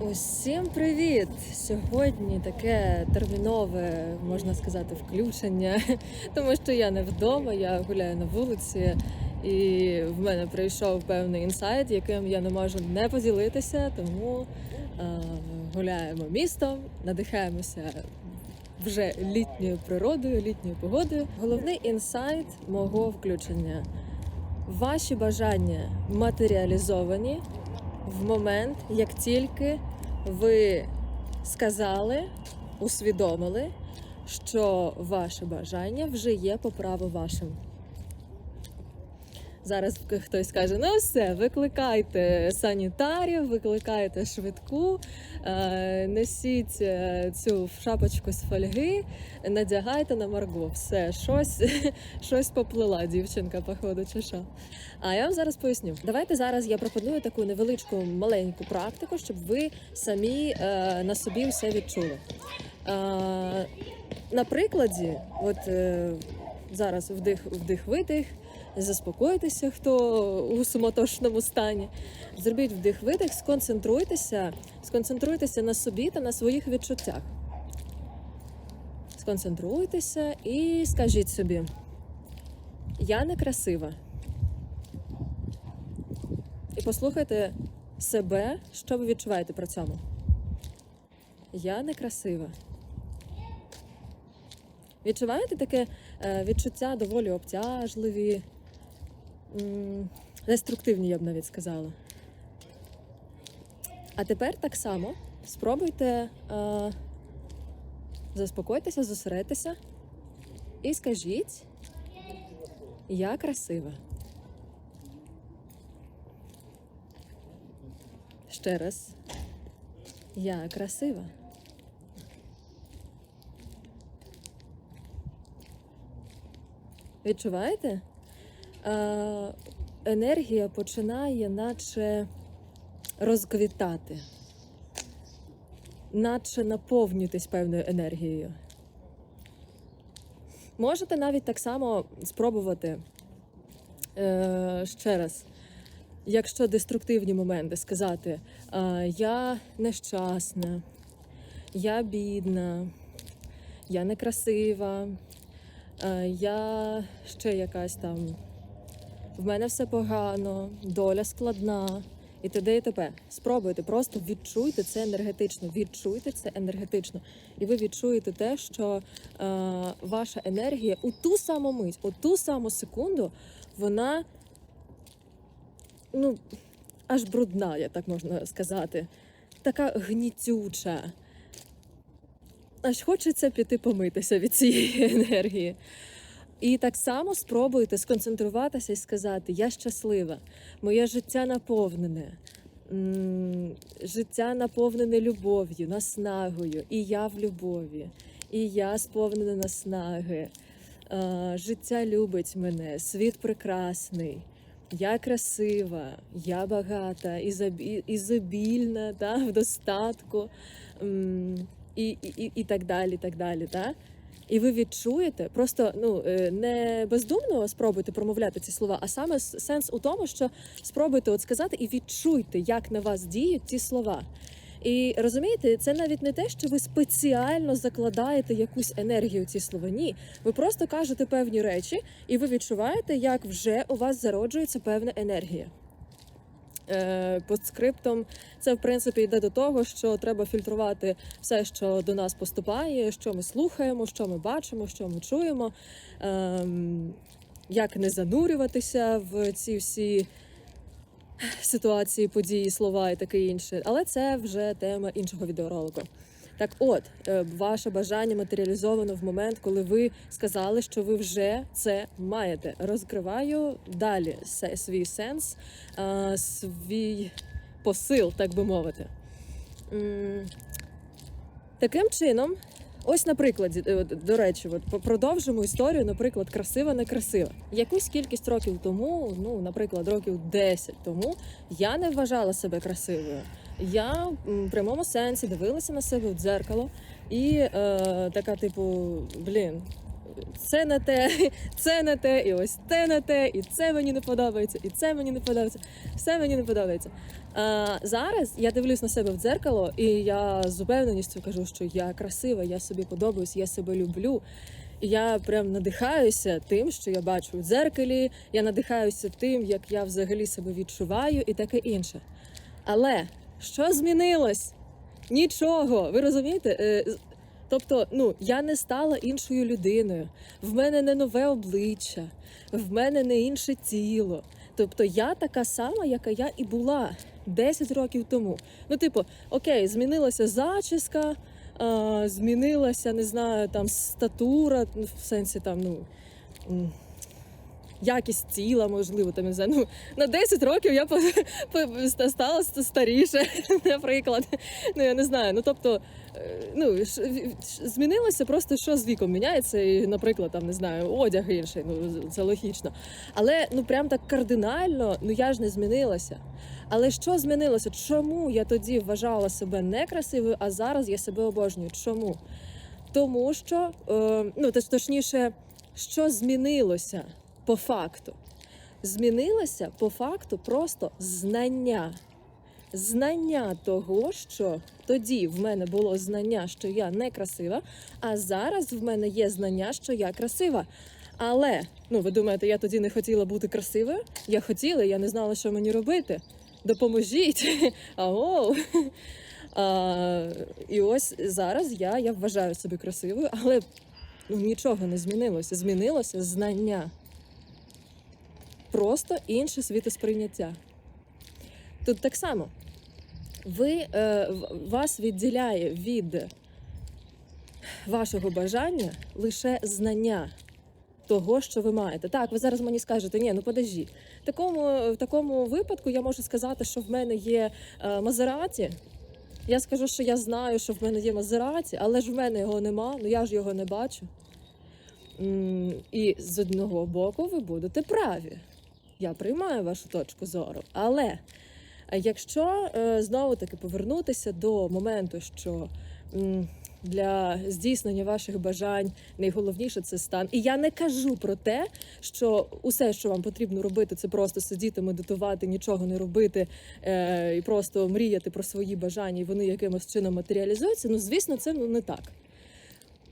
Усім привіт! Сьогодні таке термінове, можна сказати, включення, тому що я не вдома, я гуляю на вулиці, і в мене прийшов певний інсайт, яким я не можу не поділитися. Тому е, гуляємо містом, надихаємося вже літньою природою, літньою погодою. Головний інсайт мого включення: ваші бажання матеріалізовані в момент, як тільки ви сказали, усвідомили, що ваше бажання вже є по праву вашим. Зараз хтось каже: ну все, викликайте санітарів, викликайте швидку, е, несіть е, цю шапочку з фольги, надягайте на Марго. Все, щось, щось поплила дівчинка, походу, чи що. А я вам зараз поясню. Давайте зараз я пропоную таку невеличку маленьку практику, щоб ви самі е, на собі все відчули. Е, на прикладі, от зараз вдих, вдих, видих. Заспокойтеся, хто у суматошному стані. Зробіть вдих-видих, сконцентруйтеся, сконцентруйтеся на собі та на своїх відчуттях. Сконцентруйтеся і скажіть собі: я не красива. І послухайте себе, що ви відчуваєте при цьому. Я не красива. Відчуваєте таке е, відчуття доволі обтяжливі, деструктивні, я б навіть сказала. А тепер так само спробуйте е, заспокойтеся, зосередьтеся і скажіть, я красива. Ще раз. Я красива. Відчуваєте? Е, енергія починає наче розквітати, наче наповнюйтесь певною енергією. Можете навіть так само спробувати е, ще раз, якщо деструктивні моменти, сказати: Я нещасна, я бідна, я некрасива. Я ще якась там. В мене все погано, доля складна і т.д. і т.п. Спробуйте, просто відчуйте це енергетично. Відчуйте це енергетично. І ви відчуєте те, що е, ваша енергія у ту саму мить, у ту саму секунду, вона ну, аж брудна, я так можна сказати, така гнітюча. Аж хочеться піти помитися від цієї енергії. І так само спробуйте сконцентруватися і сказати: Я щаслива, моє життя наповнене, життя наповнене любов'ю, наснагою, і я в любові, і я сповнена наснаги. Життя любить мене, світ прекрасний. Я красива, я багата, ізобі- ізобільна, та, в достатку. і, і, і- і так далі. так далі, та? І ви відчуєте, просто ну е, не бездумно спробуйте промовляти ці слова, а саме сенс у тому, що спробуйте от сказати і відчуйте, як на вас діють ці слова. І розумієте, це навіть не те, що ви спеціально закладаєте якусь енергію ці слова. Ні, ви просто кажете певні речі, і ви відчуваєте, як вже у вас зароджується певна енергія. Е, Постскриптом це в принципі йде до того, що треба фільтрувати все, що до нас поступає, що ми слухаємо, що ми бачимо, що ми чуємо, ем, як не занурюватися в ці всі ситуації, події, слова і таке інше. Але це вже тема іншого відеоролику. Так, от, е, ваше бажання матеріалізовано в момент, коли ви сказали, що ви вже це маєте. Розкриваю далі свій сенс, свій посил, так би мовити. Таким чином, ось на прикладі, е, до речі, от продовжимо історію, наприклад, красива, некрасива. Якусь кількість років тому, ну, наприклад, років 10 тому, я не вважала себе красивою. Я в прямому сенсі дивилася на себе в дзеркало і е, така, типу, блін, це не те, це не те, і ось те не те, і це мені не подобається, і це мені не подобається, все мені не подобається. А, зараз я дивлюсь на себе в дзеркало, і я з упевненістю кажу, що я красива, я собі подобаюсь, я себе люблю. Я прям надихаюся тим, що я бачу в дзеркалі, я надихаюся тим, як я взагалі себе відчуваю, і таке інше. Але що змінилось? Нічого. Ви розумієте? Е, Тобто, ну я не стала іншою людиною. В мене не нове обличчя, в мене не інше тіло. Тобто я така сама, яка я і була 10 років тому. Ну, типу, окей, змінилася зачіска, а, змінилася, не знаю, там статура, в сенсі там, ну. Якість тіла, можливо, там я. Ну, на 10 років я стала ст- старіше, наприклад. Ну, я не знаю. Ну, тобто, е, ну, змінилося просто, що з віком міняється, і, наприклад, там, не знаю, одяг інший, ну, це логічно. Але ну прям так кардинально, ну я ж не змінилася. Але що змінилося? Чому я тоді вважала себе некрасивою, а зараз я себе обожнюю? Чому? Тому що, е, ну, точніше, що змінилося по факту? Змінилося по факту просто знання. Знання того, що тоді в мене було знання, що я некрасива, а зараз в мене є знання, що я красива. Але ну ви думаєте, я тоді не хотіла бути красивою? Я хотіла, я не знала, що мені робити. Допоможіть. Аго. А, і ось зараз я, я вважаю себе красивою, але ну, нічого не змінилося. Змінилося знання. Просто інше світосприйняття. Тут так само. Ви, е, вас відділяє від вашого бажання лише знання того, що ви маєте. Так, ви зараз мені скажете, ні, ну подожди. В такому, в такому випадку я можу сказати, що в мене є е, Мазераті. Я скажу, що я знаю, що в мене є Мазераті, але ж в мене його нема, ну я ж його не бачу. І з одного боку ви будете праві. Я приймаю вашу точку зору. Але е, якщо е, знову таки повернутися до моменту, що для здійснення ваших бажань найголовніше це стан. І я не кажу про те, що усе, що вам потрібно робити, це просто сидіти, медитувати, нічого не робити е, і просто мріяти про свої бажання, і вони якимось чином матеріалізуються. Ну, звісно, це ну, не так.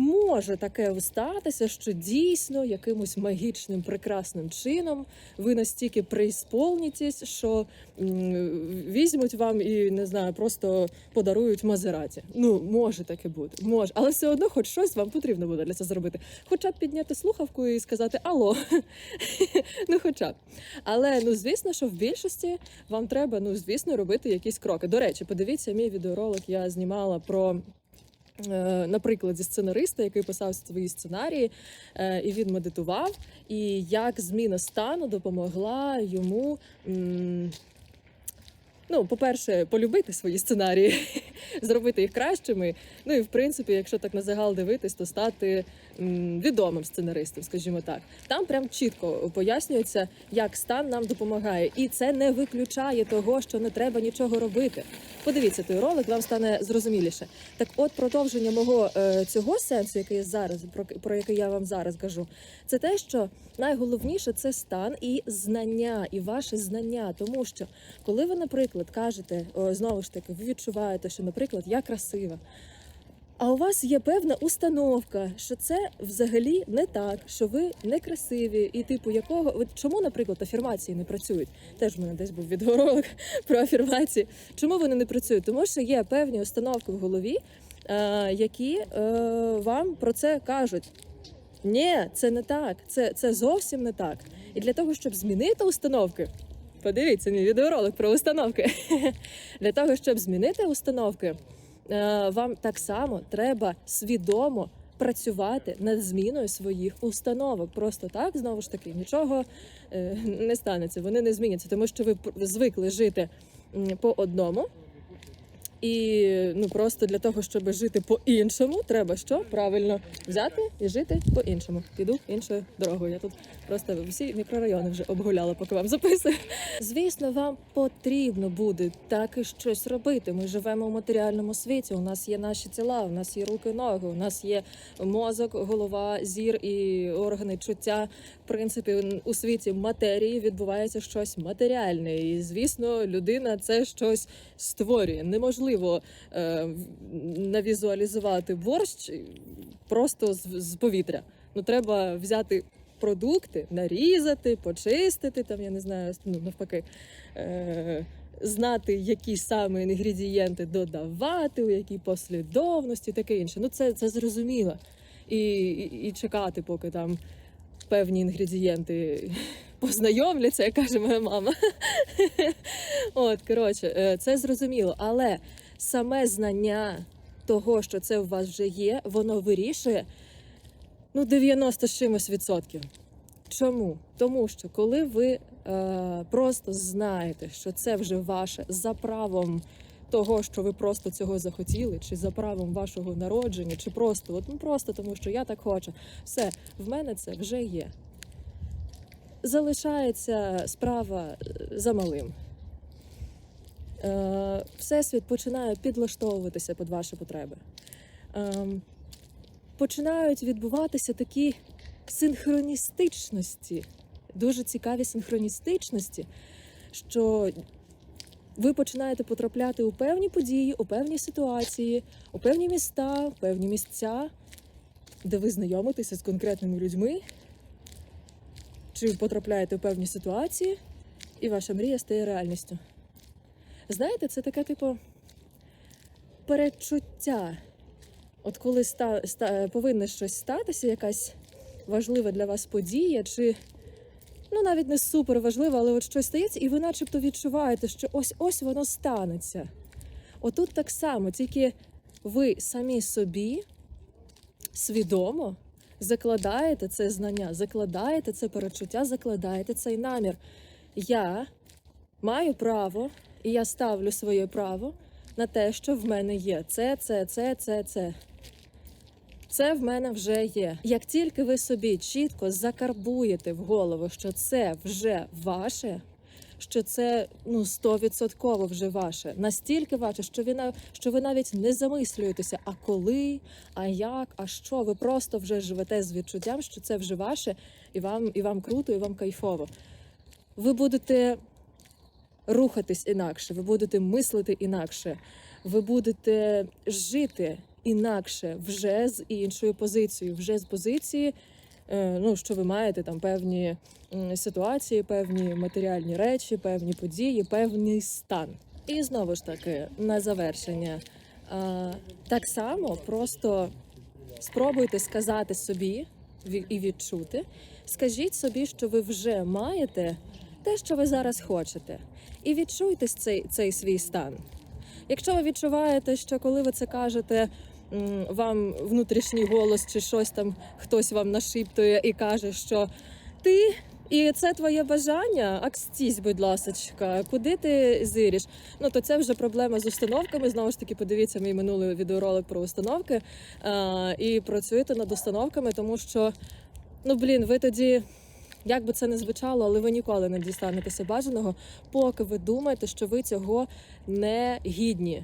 Може таке статися, що дійсно якимось магічним прекрасним чином ви настільки преісполнітесь, що візьмуть вам і не знаю, просто подарують Мазераті. Ну, може таке бути, може, але все одно, хоч щось вам потрібно буде для цього зробити. Хоча б підняти слухавку і сказати Алло. ну, хоча б. Але ну, звісно, що в більшості вам треба, ну, звісно, робити якісь кроки. До речі, подивіться мій відеоролик, я знімала про. Е, зі сценариста, який писав свої сценарії, е, і він медитував, і як зміна стану допомогла йому. Ну, по-перше, полюбити свої сценарії, зробити їх кращими. Ну і в принципі, якщо так на загал дивитись, то стати відомим сценаристом, скажімо так. Там прям чітко пояснюється, як стан нам допомагає, і це не виключає того, що не треба нічого робити. Подивіться той ролик, вам стане зрозуміліше. Так, от продовження мого е, цього сенсу, який я зараз про, про який я вам зараз кажу, це те, що найголовніше це стан і знання, і ваше знання, тому що коли ви, наприклад, кажете, знову ж таки, ви відчуваєте, що, наприклад, я красива. А у вас є певна установка, що це взагалі не так, що ви некрасиві, і типу якого от чому, наприклад, афірмації не працюють? Теж в мене десь був відеоролик про афірмації. Чому вони не працюють? Тому що є певні установки в голові, е, які е, вам про це кажуть. Ні, це не так, це, це зовсім не так. І для того, щоб змінити установки, подивіться мій відеоролик про установки. Для того, щоб змінити установки, е, вам так само треба свідомо працювати над зміною своїх установок. Просто так, знову ж таки, нічого е, не станеться. Вони не зміняться, тому що ви звикли жити по одному. І ну просто для того, щоб жити по-іншому, треба що? Правильно взяти і жити по-іншому. Піду іншою дорогою. Я тут просто всі мікрорайони вже обгуляла, поки вам записую. Звісно, вам потрібно буде так і щось робити. Ми живемо в матеріальному світі. У нас є наші тіла, у нас є руки, ноги, у нас є мозок, голова, зір і органи чуття. Принципі, у світі матерії відбувається щось матеріальне. І звісно, людина це щось створює. Неможливо е, навізуалізувати борщ просто з, з повітря. Ну треба взяти продукти, нарізати, почистити, там я не знаю, ну навпаки. Е, Знати, які саме інгредієнти додавати, у якій послідовності, таке інше. Ну це, це зрозуміло. І, і, і чекати, поки там певні інгредієнти познайомляться, як каже моя мама. От, коротше, е, це зрозуміло. Але саме знання того, що це у вас вже є, воно вирішує ну, 90 з чимось відсотків. Чому? Тому що коли ви е, просто знаєте, що це вже ваше за правом того, що ви просто цього захотіли, чи за правом вашого народження, чи просто, от, ну, просто тому, що я так хочу, все, в мене це вже є. Залишається справа е, за малим. Е, Всесвіт починає підлаштовуватися під ваші потреби. Ем, починають відбуватися такі синхроністичності, дуже цікаві синхроністичності, що ви починаєте потрапляти у певні події, у певні ситуації, у певні міста, у певні місця, де ви знайомитеся з конкретними людьми, чи потрапляєте у певні ситуації, і ваша мрія стає реальністю. Знаєте, це таке, типу, передчуття. От коли ста, ста, повинно щось статися, якась важлива для вас подія, чи ну навіть не супер важлива, але от щось стається, і ви начебто відчуваєте, що ось ось воно станеться. Отут так само, тільки ви самі собі свідомо закладаєте це знання, закладаєте це перечуття, закладаєте цей намір. Я маю право, і я ставлю своє право на те, що в мене є. Це, це, це, це, це. Це в мене вже є. Як тільки ви собі чітко закарбуєте в голову, що це вже ваше, що це ну стовідсотково вже ваше, настільки ваше, що ви що ви навіть не замислюєтеся, а коли, а як, а що. Ви просто вже живете з відчуттям, що це вже ваше, і вам, і вам круто, і вам кайфово. Ви будете рухатись інакше, ви будете мислити інакше, ви будете жити інакше вже з іншою позицією, вже з позиції, е, ну що ви маєте там певні ситуації, певні матеріальні речі, певні події, певний стан. І знову ж таки, на завершення, так само просто спробуйте сказати собі і відчути. Скажіть собі, що ви вже маєте те, що ви зараз хочете, і відчуйте цей, цей свій стан. Якщо ви відчуваєте, що коли ви це кажете, вам внутрішній голос чи щось там хтось вам нашіптує і каже, що ти. І це твоє бажання, акстісь, будь ласочка, куди ти зиріш? Ну то це вже проблема з установками. Знову ж таки, подивіться мій минулий відеоролик про установки а, і працюйте над установками, тому що ну блін, ви тоді. Як би це не звучало, але ви ніколи не дістанетеся бажаного, поки ви думаєте, що ви цього не гідні.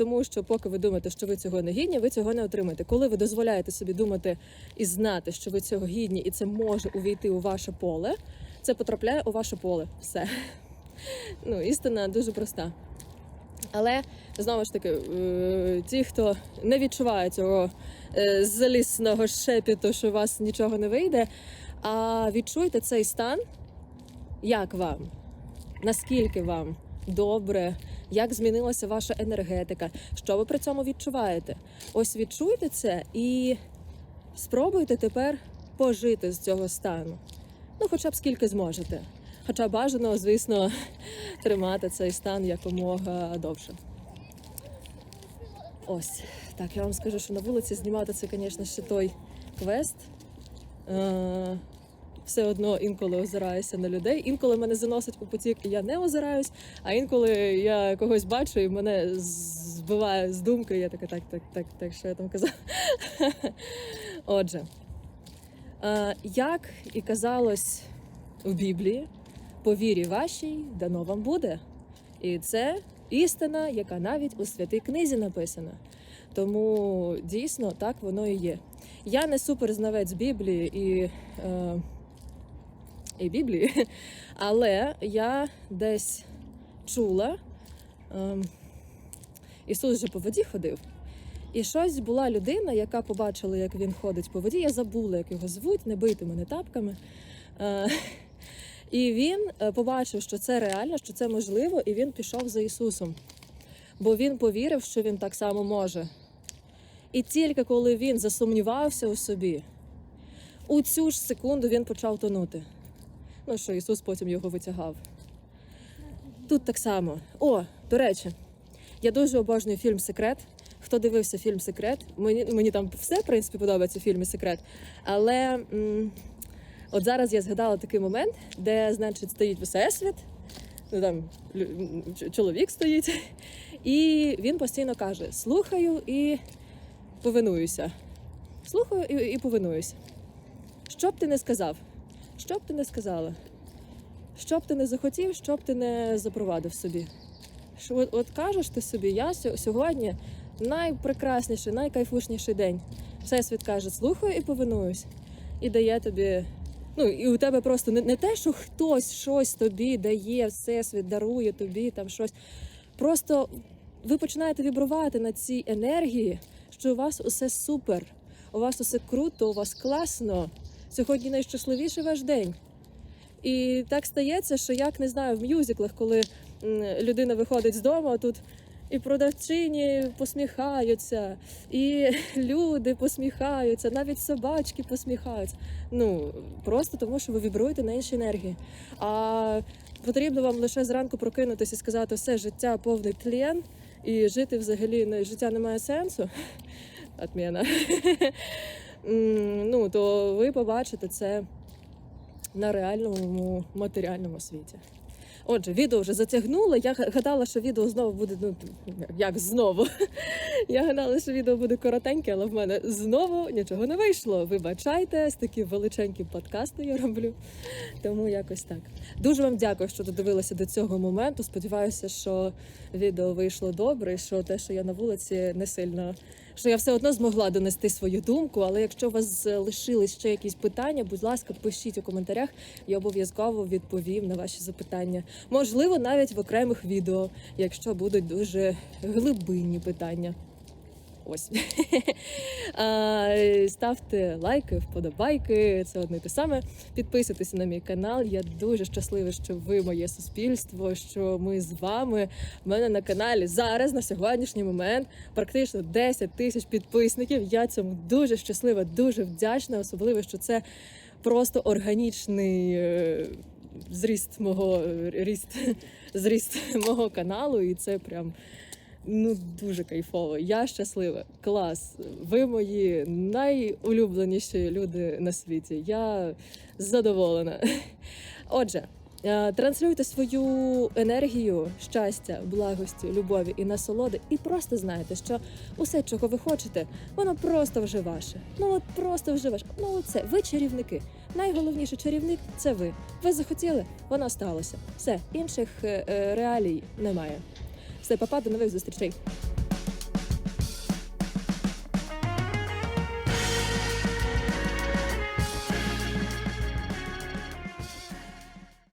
Тому що поки ви думаєте, що ви цього не гідні, ви цього не отримаєте. Коли ви дозволяєте собі думати і знати, що ви цього гідні, і це може увійти у ваше поле, це потрапляє у ваше поле. Все. Ну, істина дуже проста. Але знову ж таки, е, ті, хто не відчуває цього е, залісного шепіту, що у вас нічого не вийде, а відчуйте цей стан, як вам, наскільки вам добре, як змінилася ваша енергетика, що ви при цьому відчуваєте. Ось відчуйте це і спробуйте тепер пожити з цього стану. Ну, хоча б скільки зможете. Хоча бажано, звісно, тримати цей стан якомога довше. Ось так, я вам скажу, що на вулиці знімати це, звісно, ще той квест. Все одно інколи озираюся на людей. Інколи мене заносить у потік, і я не озираюсь, а інколи я когось бачу і мене збиває з думки. Я така, так, так, так, так, що я там казала. Отже, як і казалось у Біблії, по вірі вашій дано вам буде. І це істина, яка навіть у святій книзі написана. Тому дійсно так воно і є. Я не суперзнавець Біблії і, е, і Біблії, але я десь чула. Е, Ісус же по воді ходив. І щось була людина, яка побачила, як він ходить по воді. Я забула, як його звуть, не бийте мене тапками. Е, і він е, побачив, що це реально, що це можливо, і він пішов за Ісусом. Бо він повірив, що він так само може. І тільки коли він засумнівався у собі, у цю ж секунду він почав тонути. Ну що Ісус потім його витягав. Тут так само. О, до речі, я дуже обожнюю фільм Секрет. Хто дивився фільм Секрет? Мені, мені там все, в принципі, подобається фільмі Секрет. Але м, от зараз я згадала такий момент, де, значить, стоїть всесвіт, ну там чоловік стоїть, і він постійно каже: слухаю і повинуюся. Слухаю і, і повинуюся. Що б ти не сказав? Що б ти не сказала? Що б ти не захотів, що б ти не запровадив собі? Що от, от кажеш ти собі, я сьогодні найпрекрасніший, найкайфушніший день. Всесвіт каже, слухаю і повинуюсь. І дає тобі. Ну, і у тебе просто не, не те, що хтось щось тобі дає, всесвіт дарує тобі там щось. Просто ви починаєте вібрувати на цій енергії, що у вас усе супер, у вас усе круто, у вас класно. Сьогодні найщасливіший ваш день. І так стається, що як не знаю, в мюзиклах, коли людина виходить з дому, а тут і продавчині посміхаються, і люди посміхаються, навіть собачки посміхаються. Ну просто тому, що ви вібруєте на іншій енергії. А потрібно вам лише зранку прокинутися і сказати, все життя повний тлен, і жити взагалі життя не має сенсу. Отміна. Ну, то ви побачите це на реальному матеріальному світі. Отже, відео вже затягнуло. Я гадала, що відео знову буде. Ну як знову. Я гадала, що відео буде коротеньке, але в мене знову нічого не вийшло. Вибачайте, з такі величенькі подкасти я роблю. Тому якось так. Дуже вам дякую, що додивилися до цього моменту. Сподіваюся, що відео вийшло добре, і що те, що я на вулиці, не сильно. Що я все одно змогла донести свою думку, але якщо у вас лишились ще якісь питання, будь ласка, пишіть у коментарях, я обов'язково відповім на ваші запитання. Можливо, навіть в окремих відео, якщо будуть дуже глибинні питання. Ось ставте лайки, вподобайки. Це одне й те саме. Підписуйтесь на мій канал. Я дуже щаслива, що ви моє суспільство, що ми з вами. У мене на каналі зараз на сьогоднішній момент практично 10 тисяч підписників. Я цьому дуже щаслива, дуже вдячна, особливо, що це просто органічний. е, Зріст мого ріст, зріст мого каналу, і це прям ну дуже кайфово. Я щаслива. Клас. Ви мої найулюбленіші люди на світі. Я задоволена. Отже. е, Транслюйте свою енергію щастя, благості, любові і насолоди, і просто знайте, що усе, чого ви хочете, воно просто вже ваше. Ну от просто вже ваше. Ну це ви чарівники. Найголовніший чарівник це ви. Ви захотіли, воно сталося. Все інших е, е, реалій немає. Все, папа, до нових зустрічей.